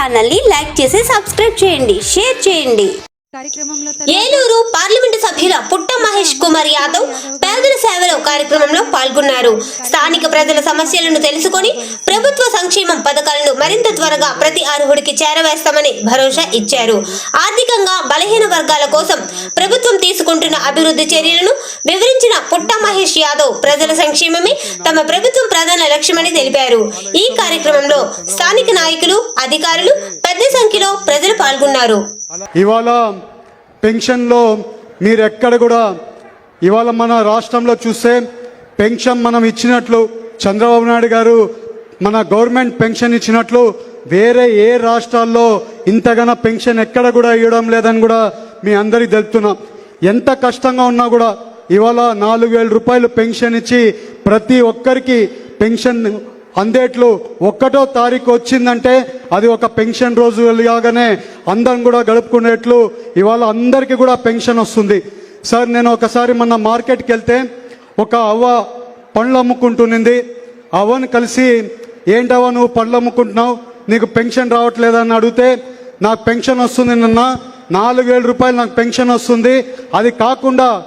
ఛానల్ని లైక్ చేసి సబ్స్క్రైబ్ చేయండి షేర్ చేయండి. కార్యక్రమంలో ఏలూరు పార్లమెంటు సభ్యుల పుట్ట మహేష్ కుమార్ యాదవ్ ప్రజల సేవలో కార్యక్రమంలో పాల్గొన్నారు. స్థానిక ప్రజల సమస్యలను తెలుసుకొని ప్రభుత్వ సంక్షేమం పథకాలను మరింత త్వరగా ప్రతి అర్హుడికి చేరవేస్తామని భరోసా ఇచ్చారు. ఆర్థికంగా బలహీన వర్గాల కోసం ప్రభుత్వం తీసుకుంటున్న అభివృద్ధి చర్యలను వివరించిన పుట్ట మహేష్ యాదవ్ ప్రజల సంక్షేమమే తమ ప్రభుత్వం ప్రధాన లక్ష్యమని తెలిపారు. ఈ కార్యక్రమంలో స్థానిక నాయకులు అధికారులు పెద్ద సంఖ్యలో ప్రజలు పాల్గొన్నారు. ఇవాళ పెన్షన్లో మీరు ఎక్కడ కూడా ఇవాళ మన రాష్ట్రంలో చూస్తే పెన్షన్ మనం ఇచ్చినట్లు చంద్రబాబు నాయుడు గారు మన గవర్నమెంట్ పెన్షన్ ఇచ్చినట్లు వేరే ఏ రాష్ట్రాల్లో ఇంతగానో పెన్షన్ ఎక్కడ కూడా ఇవ్వడం లేదని కూడా మీ అందరికీ తెలుపుతున్నాం. ఎంత కష్టంగా ఉన్నా కూడా ఇవాళ నాలుగు వేల రూపాయలు పెన్షన్ ఇచ్చి ప్రతి ఒక్కరికి పెన్షన్ అందేట్లు ఒక్కటో తారీఖు వచ్చిందంటే అది ఒక పెన్షన్ రోజు లాగానే అందరం కూడా గడుపుకునేట్లు ఇవాళ అందరికీ కూడా పెన్షన్ వస్తుంది. సార్ నేను ఒకసారి మొన్న మార్కెట్కి వెళ్తే ఒక అవ్వ పండ్లు అమ్ముకుంటునింది అవ్వని కలిసి ఏంటవ్వ నువ్వు పండ్లు అమ్ముకుంటున్నావు? నీకు పెన్షన్ రావట్లేదని అడిగితే నాకు పెన్షన్ వస్తుంది నిన్న. నాలుగు వేల రూపాయలు నాకు పెన్షన్ వస్తుంది. అది కాకుండా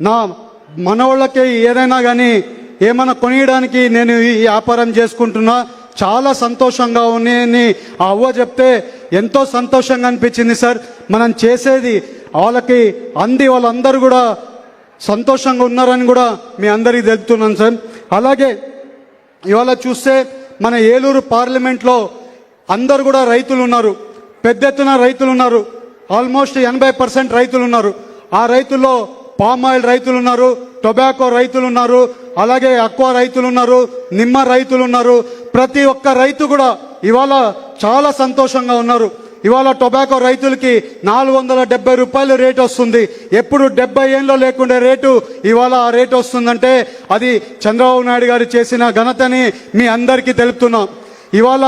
నా మనవాళ్ళకి ఏదైనా కానీ ఏమైనా కొనియడానికి నేను ఈ వ్యాపారం చేసుకుంటున్నా. చాలా సంతోషంగా ఉన్నాయని ఆ అవ్వ చెప్తే ఎంతో సంతోషంగా అనిపించింది సార్. మనం చేసేది వాళ్ళకి అంది వాళ్ళందరూ కూడా సంతోషంగా ఉన్నారని కూడా మీ అందరికీ తెలుపుతున్నాను సార్. అలాగే ఇవాళ చూస్తే మన ఏలూరు పార్లమెంట్లో అందరు కూడా రైతులు ఉన్నారు. పెద్ద ఎత్తున రైతులు ఉన్నారు. ఆల్మోస్ట్ ఎనభై పర్సెంట్ రైతులు ఉన్నారు. ఆ రైతుల్లో పామ్ ఆయిల్ రైతులు ఉన్నారు టొబాకో రైతులు ఉన్నారు అలాగే అక్వా రైతులు ఉన్నారు నిమ్మ రైతులు ఉన్నారు. ప్రతి ఒక్క రైతు కూడా ఇవాళ చాలా సంతోషంగా ఉన్నారు. ఇవాళ టొబాకో రైతులకి నాలుగు వందల డెబ్బై రూపాయలు రేట్ వస్తుంది. ఎప్పుడు డెబ్బై ఏళ్ళలో లేకుండే రేటు ఇవాళ ఆ రేటు వస్తుందంటే అది చంద్రబాబు నాయుడు గారు చేసిన ఘనతని మీ అందరికీ తెలుపుతున్నాం. ఇవాళ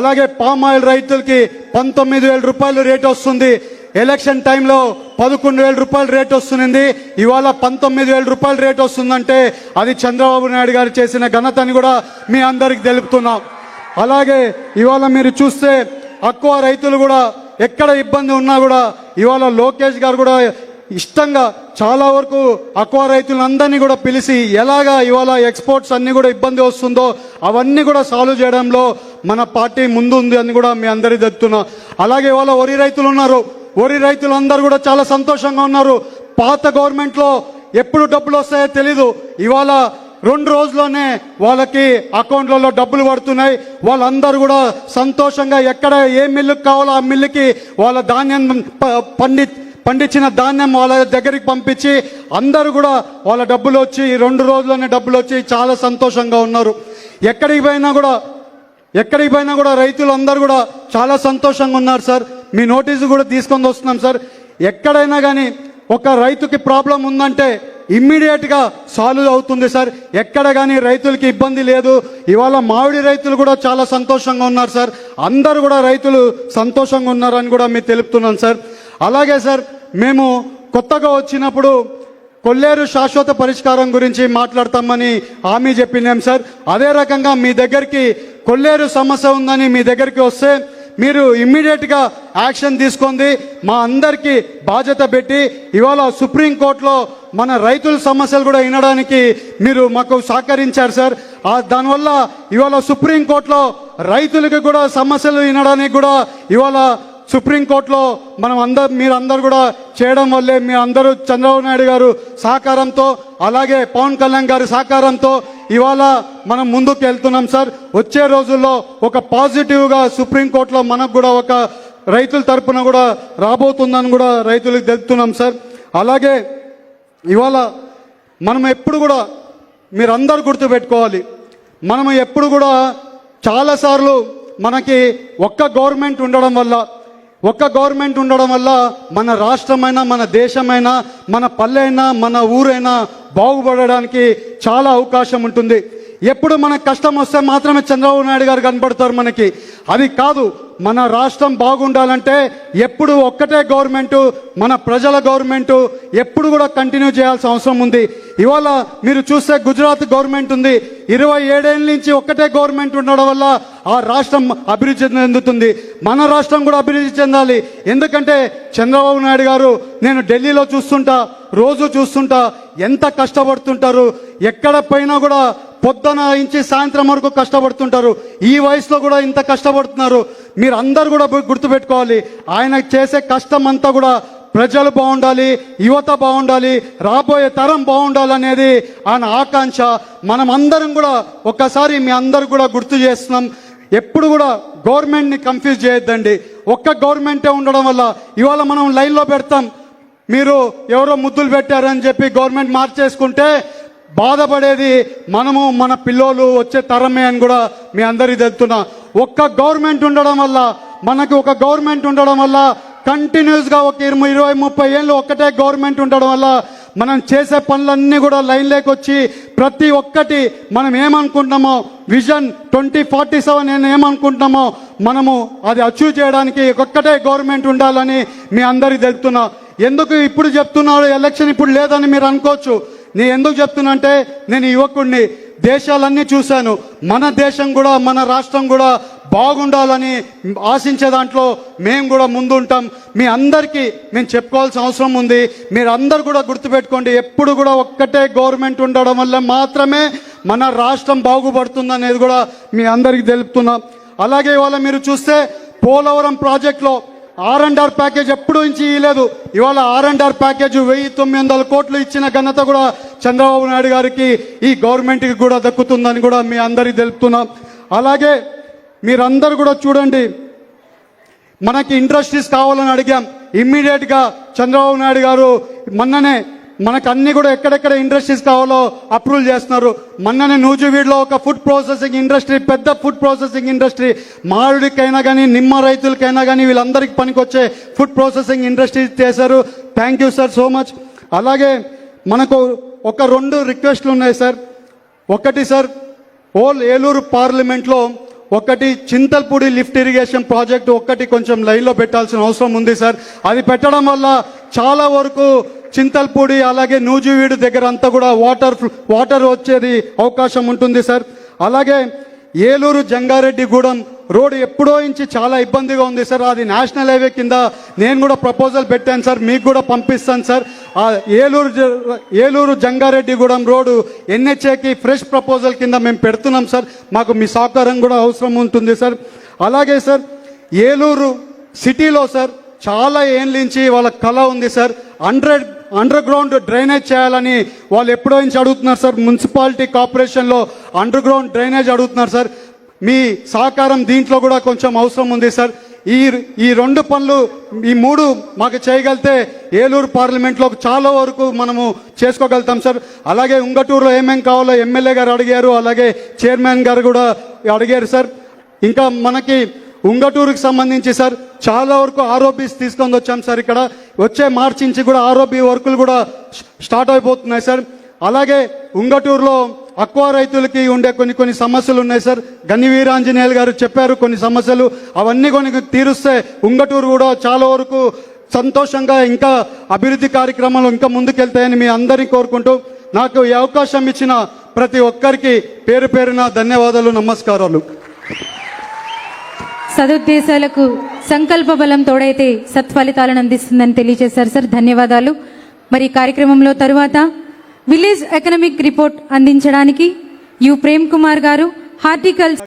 అలాగే పామ్ ఆయిల్ రైతులకి పంతొమ్మిది వేల రూపాయలు రేట్ వస్తుంది. ఎలక్షన్ టైంలో పదకొండు వేల రూపాయలు రేట్ వస్తుంది ఇవాళ పంతొమ్మిది వేల రూపాయలు రేట్ వస్తుందంటే అది చంద్రబాబు నాయుడు గారు చేసిన ఘనతని కూడా మీ అందరికి తెలుపుతున్నాం. అలాగే ఇవాళ మీరు చూస్తే అక్కువ రైతులు కూడా ఎక్కడ ఇబ్బంది ఉన్నా కూడా ఇవాళ లోకేష్ గారు కూడా ఇష్టంగా చాలా వరకు అక్వా రైతులందరినీ కూడా పిలిచి ఎలాగా ఇవాళ ఎక్స్పోర్ట్స్ అన్ని కూడా ఇబ్బంది వస్తుందో అవన్నీ కూడా సాల్వ్ చేయడంలో మన పార్టీ ముందు ఉంది అని కూడా మీ అందరి చెప్తున్నా. అలాగే ఇవాళ వరి రైతులు ఉన్నారు. వరి రైతులందరూ కూడా చాలా సంతోషంగా ఉన్నారు. పాత గవర్నమెంట్లో ఎప్పుడు డబ్బులు వస్తాయో తెలీదు. ఇవాళ రెండు రోజుల్లోనే వాళ్ళకి అకౌంట్లలో డబ్బులు పడుతున్నాయి. వాళ్ళందరూ కూడా సంతోషంగా ఎక్కడ ఏ మిల్లుకి కావాలో ఆ మిల్లుకి వాళ్ళ ధాన్యం ప- పండి పండించిన ధాన్యం వాళ్ళ దగ్గరికి పంపించి అందరూ కూడా వాళ్ళ డబ్బులు వచ్చి ఈ రెండు రోజుల్లోనే డబ్బులు వచ్చి చాలా సంతోషంగా ఉన్నారు. ఎక్కడికి పోయినా కూడా ఎక్కడికి పోయినా కూడా రైతులు అందరూ కూడా చాలా సంతోషంగా ఉన్నారు సార్. మీ నోటీసు కూడా తీసుకొని వస్తున్నాం సార్. ఎక్కడైనా కానీ ఒక రైతుకి ప్రాబ్లం ఉందంటే ఇమ్మీడియట్గా సాల్వ్ అవుతుంది సార్. ఎక్కడ కానీ రైతులకి ఇబ్బంది లేదు. ఇవాళ మామిడి రైతులు కూడా చాలా సంతోషంగా ఉన్నారు సార్. అందరూ కూడా రైతులు సంతోషంగా ఉన్నారని కూడా మీకు తెలుపుతున్నాను సార్. అలాగే సార్ మేము కొత్తగా వచ్చినప్పుడు కొల్లేరు శాశ్వత పరిష్కారం గురించి మాట్లాడతామని హామీ చెప్పినాం సార్. అదే రకంగా మీ దగ్గరికి కొల్లేరు సమస్య ఉందని మీ దగ్గరికి వస్తే మీరు ఇమ్మీడియట్గా యాక్షన్ తీసుకుంది మా అందరికీ బాధ్యత పెట్టి ఇవాళ సుప్రీంకోర్టులో మన రైతుల సమస్యలు కూడా వినడానికి మీరు మాకు సహకరించారు సార్. దానివల్ల ఇవాళ సుప్రీంకోర్టులో రైతులకి కూడా సమస్యలు వినడానికి కూడా ఇవాళ సుప్రీంకోర్టులో మనం అందరు మీరు అందరు కూడా చేయడం వల్లే మీ అందరూ చంద్రబాబు నాయుడు గారు సహకారంతో అలాగే పవన్ కళ్యాణ్ గారి సహకారంతో ఇవాళ మనం ముందుకు వెళ్తున్నాం సార్. వచ్చే రోజుల్లో ఒక పాజిటివ్గా సుప్రీంకోర్టులో మనకు కూడా ఒక రైతుల తరపున కూడా రాబోతుందని కూడా రైతులకు తెలుపుతున్నాం సార్. అలాగే ఇవాళ మనం ఎప్పుడు కూడా మీరందరూ గుర్తుపెట్టుకోవాలి. మనం ఎప్పుడు కూడా చాలాసార్లు మనకి ఒక్క గవర్నమెంట్ ఉండడం వల్ల ఒక్క గవర్నమెంట్ ఉండడం వల్ల మన రాష్ట్రమైనా మన దేశమైనా మన పల్లె అయినా మన ఊరైనా బాగుపడడానికి చాలా అవకాశం ఉంటుంది. ఎప్పుడు మనకు కష్టం వస్తే మాత్రమే చంద్రబాబు నాయుడు గారు కనపడతారు మనకి. అది కాదు మన రాష్ట్రం బాగుండాలంటే ఎప్పుడు ఒక్కటే గవర్నమెంటు మన ప్రజల గవర్నమెంటు ఎప్పుడు కూడా కంటిన్యూ చేయాల్సిన అవసరం ఉంది. ఇవాళ మీరు చూస్తే గుజరాత్ గవర్నమెంట్ ఉంది. ఇరవై ఏడేళ్ళ నుంచి ఒక్కటే గవర్నమెంట్ ఉండడం వల్ల ఆ రాష్ట్రం అభివృద్ధి చెందుతుంది. మన రాష్ట్రం కూడా అభివృద్ధి చెందాలి. ఎందుకంటే చంద్రబాబు నాయుడు గారు నేను ఢిల్లీలో చూస్తుంటా రోజు చూస్తుంటా ఎంత కష్టపడుతుంటారు ఎక్కడ పోయినా కూడా పొద్దున ఇంచి సాయంత్రం వరకు కష్టపడుతుంటారు. ఈ వయసులో కూడా ఇంత కష్టపడుతున్నారు. మీరు అందరు కూడా గుర్తుపెట్టుకోవాలి. ఆయన చేసే కష్టం అంతా కూడా ప్రజలు బాగుండాలి యువత బాగుండాలి రాబోయే తరం బాగుండాలి అనేది ఆయన ఆకాంక్ష. మనం అందరం కూడా ఒక్కసారి మీ అందరు కూడా గుర్తు చేస్తున్నాం. ఎప్పుడు కూడా గవర్నమెంట్ని కన్ఫ్యూజ్ చేయొద్దండి. ఒక్క గవర్నమెంటే ఉండడం వల్ల ఇవాళ మనం లైన్లో పెడతాం. మీరు ఎవరో ముద్దులు పెట్టారని చెప్పి గవర్నమెంట్ మార్చేసుకుంటే బాధపడేది మనము మన పిల్లోలు వచ్చే తరమే అని కూడా మీ అందరికీ తెలుతున్నా ఒక్క గవర్నమెంట్ ఉండడం వల్ల మనకు ఒక గవర్నమెంట్ ఉండడం వల్ల కంటిన్యూస్గా ఒక ఇరవై ఇరవై ముప్పై ఏళ్ళు ఒక్కటే గవర్నమెంట్ ఉండడం వల్ల మనం చేసే పనులన్నీ కూడా లైన్ వచ్చి ప్రతి ఒక్కటి మనం ఏమనుకుంటున్నామో విజన్ ట్వంటీ ఫార్టీ సెవెన్ నేను ఏమనుకుంటున్నామో మనము అది అచీవ్ చేయడానికి ఒక్కటే గవర్నమెంట్ ఉండాలని మీ అందరికి తెలుపుతున్నా ఎందుకు ఇప్పుడు చెప్తున్నారు ఎలక్షన్ ఇప్పుడు లేదని మీరు అనుకోవచ్చు. నేను ఎందుకు చెప్తున్నా అంటే నేను యువకుడిని దేశాలన్నీ చూశాను. మన దేశం కూడా మన రాష్ట్రం కూడా బాగుండాలని ఆశించే దాంట్లో మేము కూడా ముందు ఉంటాం మీ అందరికీ మేము చెప్పుకోవాల్సిన అవసరం ఉంది. మీరు అందరు కూడా గుర్తుపెట్టుకోండి ఎప్పుడు కూడా ఒక్కటే గవర్నమెంట్ ఉండడం వల్ల మాత్రమే మన రాష్ట్రం బాగుపడుతుంది అనేది కూడా మీ అందరికీ తెలుపుతున్నాం. అలాగే ఇవాళ మీరు చూస్తే పోలవరం ప్రాజెక్ట్లో ఆర్ అండ్ ఆర్ ప్యాకేజ్ ఎప్పుడు నుంచి ఇవ్వలేదు ఇవాళ ఆర్ అండ్ ఆర్ ప్యాకేజ్ వెయ్యి తొమ్మిది వందల కోట్లు ఇచ్చిన ఘనత కూడా చంద్రబాబు నాయుడు గారికి ఈ గవర్నమెంట్కి కూడా దక్కుతుందని కూడా మీ అందరికీ తెలుపుతున్నాం. అలాగే మీరందరూ కూడా చూడండి మనకి ఇండస్ట్రీస్ కావాలని అడిగాం. ఇమ్మీడియట్గా చంద్రబాబు నాయుడు గారు మొన్ననే మనకు అన్ని కూడా ఎక్కడెక్కడ ఇండస్ట్రీస్ కావాలో అప్రూవల్ చేస్తున్నారు. మొన్ననే నూజివీడులో ఒక ఫుడ్ ప్రాసెసింగ్ ఇండస్ట్రీ పెద్ద ఫుడ్ ప్రాసెసింగ్ ఇండస్ట్రీ మారుడికైనా కానీ నిమ్మ రైతులకైనా కానీ వీళ్ళందరికీ పనికొచ్చే ఫుడ్ ప్రాసెసింగ్ ఇండస్ట్రీ చేశారు. Thank you sir so much అలాగే మనకు ఒక రెండు రిక్వెస్ట్లు ఉన్నాయి సార్ ఒకటి సార్ ఓల్ ఏలూరు పార్లమెంట్లో ఒకటి చింతల్పూడి లిఫ్ట్ ఇరిగేషన్ ప్రాజెక్ట్ ఒక్కటి కొంచెం లైన్లో పెట్టాల్సిన అవసరం ఉంది సార్ అది పెట్టడం వల్ల చాలా వరకు చింతల్పూడి అలాగే నూజివీడు దగ్గర అంతా కూడా వాటర్ వాటర్ వచ్చేది అవకాశం ఉంటుంది సార్. అలాగే ఏలూరు జంగారెడ్డిగూడెం రోడ్ ఎప్పుడో నుంచి చాలా ఇబ్బందిగా ఉంది సార్. అది నేషనల్ హైవే కింద నేను కూడా ప్రపోజల్ పెట్టాను సార్. మీకు కూడా పంపిస్తాను సార్. ఆ ఏలూరు జ- ఏలూరు జంగారెడ్డిగూడెం రోడ్డు ఎన్హెచ్ఏకి ఫ్రెష్ ప్రపోజల్ కింద మేము పెడుతున్నాం సార్. మాకు మీ సహకారం కూడా అవసరం ఉంటుంది సార్. అలాగే సార్ ఏలూరు సిటీలో సార్ చాలా ఏళ్ళ వాళ్ళ కళ ఉంది sir. Hundred under ground drainage చేయాలని వాళ్ళు ఎప్పుడో నుంచి అడుగుతున్నారు సార్. మున్సిపాలిటీ కార్పొరేషన్లో అండర్ గ్రౌండ్ డ్రైనేజ్ అడుగుతున్నారు సార్. మీ సహకారం దీంట్లో కూడా కొంచెం అవసరం ఉంది సార్. ఈ ఈ రెండు పనులు ఈ మూడు మాకు చేయగలిగితే ఏలూరు పార్లమెంట్లో చాలా వరకు మనము చేసుకోగలుగుతాం సార్. అలాగే ఉంగటూరులో ఏమేం కావాలో ఎమ్మెల్యే గారు అడిగారు అలాగే చైర్మన్ గారు కూడా అడిగారు సార్. ఇంకా మనకి ఉంగటూరుకి సంబంధించి సార్ చాలా వరకు ఆరోపీస్ తీసుకొని వచ్చాం సార్ ఇక్కడ. వచ్చే మార్చి నుంచి కూడా ఆరోపీ వర్కులు కూడా స్టార్ట్ అయిపోతున్నాయి సార్. అలాగే ఉంగటూరులో అక్వా రైతులకి ఉండే కొన్ని కొన్ని సమస్యలు ఉన్నాయి సార్. గన్ని వీరాంజనేయులు గారు చెప్పారు కొన్ని సమస్యలు. అవన్నీ కొన్ని తీరుస్తే ఉంగటూరు కూడా చాలా వరకు సంతోషంగా ఇంకా అభివృద్ధి కార్యక్రమాలు ఇంకా ముందుకెళ్తాయని మీ అందరినీ కోరుకుంటూ నాకు ఈ అవకాశం ఇచ్చిన ప్రతి ఒక్కరికి పేరు పేరున ధన్యవాదాలు నమస్కారాలు. సదుద్దేశాలకు సంకల్ప బలం తోడైతే సత్ఫలితాలను అందిస్తుందని తెలియజేశారు సార్. ధన్యవాదాలు. మరి కార్యక్రమంలో తరువాత విలేజ్ ఎకనామిక్ రిపోర్ట్ అందించడానికి యు ప్రేమ్ కుమార్ గారు హార్టికల్చర్